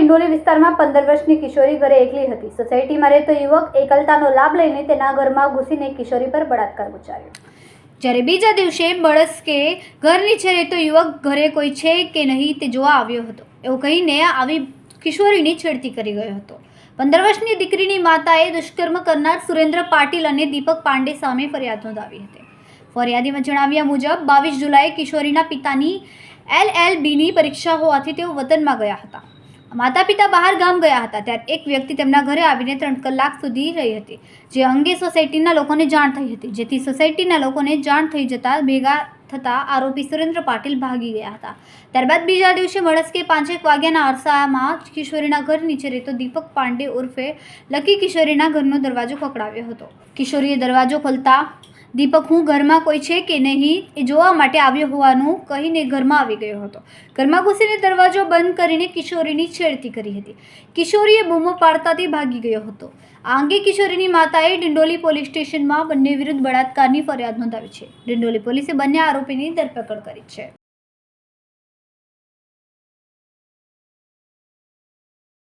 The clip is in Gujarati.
ડિંડોલી વિસ્તારમાં પંદર વર્ષની કિશોરી ઘરે એકલી હતી. સોસાયટીમાં રહેતો યુવક એકલતાનો લાભ લઈને તેના ઘરમાં ઘૂસીને કિશોરી પર બળાત્કાર ઉચ્ચાર્યો જ્યારે બીજા દિવસે બળસ્કે ઘરની નીચે રહેતો યુવક ઘરે કોઈ છે કે નહીં તે જોવા આવ્યો હતો. એવું કહીને આવી કિશોરીની છેડતી કરી ગયો હતો. પંદર વર્ષની દીકરીની માતાએ દુષ્કર્મ કરનાર સુરેન્દ્ર પાટીલ અને દીપક પાંડે સામે ફરિયાદ નોંધાવી હતી. ફરિયાદીમાં જણાવ્યા મુજબ, બાવીસ જુલાઈએ કિશોરીના પિતાની એલએલબીની પરીક્ષા હોવાથી તેઓ વતનમાં ગયા હતા. માતા પિતા બહાર ગામ ગયા હતા, ત્યારે એક વ્યક્તિ તેમના ઘરે આવીને ત્રણ કલાક સુધી રહી હતી, જે અંગે સોસાયટીના લોકોને જાણ થઈ હતી, જેથી સોસાયટીના લોકોને જાણ થઈ જતાં ભેગા થતાં આરોપી સુરેન્દ્ર પાટીલ ભાગી ગયા હતા. ત્યારબાદ બીજા દિવસે મળસ્કે પાંચેક વાગ્યાના અરસામાં કિશોરીના ઘર નીચે રહેતો દીપક પાંડે ઉર્ફે લકી કિશોરીના ઘરનો દરવાજો ખકડાવ્યો હતો. કિશોરીએ દરવાજો ખોલતા દીપક, હું ઘરમાં કોઈ છે કે નહીં એ જોવા માટે આવ્યો હોવાનું કહીને ઘરમાં આવી ગયો હતો. ઘરમાં ઘૂસીને દરવાજો બંધ કરીને કિશોરીની છેડતી કરી હતી. કિશોરીએ બૂમો પાડતાથી ભાગી ગયો હતો. આ અંગે કિશોરીની માતાએ ડિંડોલી પોલીસ સ્ટેશનમાં બંને વિરુદ્ધ બળાત્કારની ફરિયાદ નોંધાવી છે. ડિંડોલી પોલીસે બંને આરોપીની ધરપકડ કરી છે.